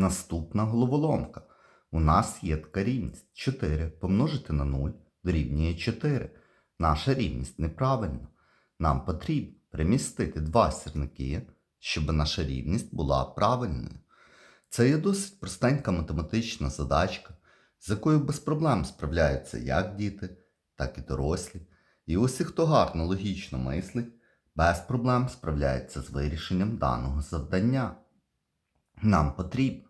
Наступна головоломка. У нас є така рівність 4 помножити на 0 дорівнює 4. Наша рівність неправильна. Нам потрібно перемістити два сірники, щоб наша рівність була правильною. Це є досить простенька математична задачка, з якою без проблем справляються як діти, так і дорослі. І усі, хто гарно логічно мислить, без проблем справляється з вирішенням даного завдання. Нам потрібно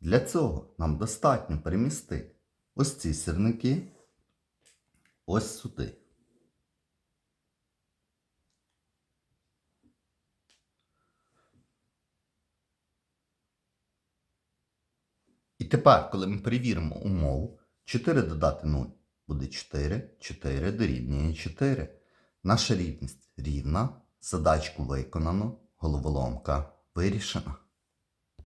Для цього нам достатньо перемістити ось ці сірники ось сюди. І тепер, коли ми перевіримо умову, 4 додати 0 буде 4, 4 дорівнює 4. Наша рівність рівна, задачку виконано, головоломка вирішена.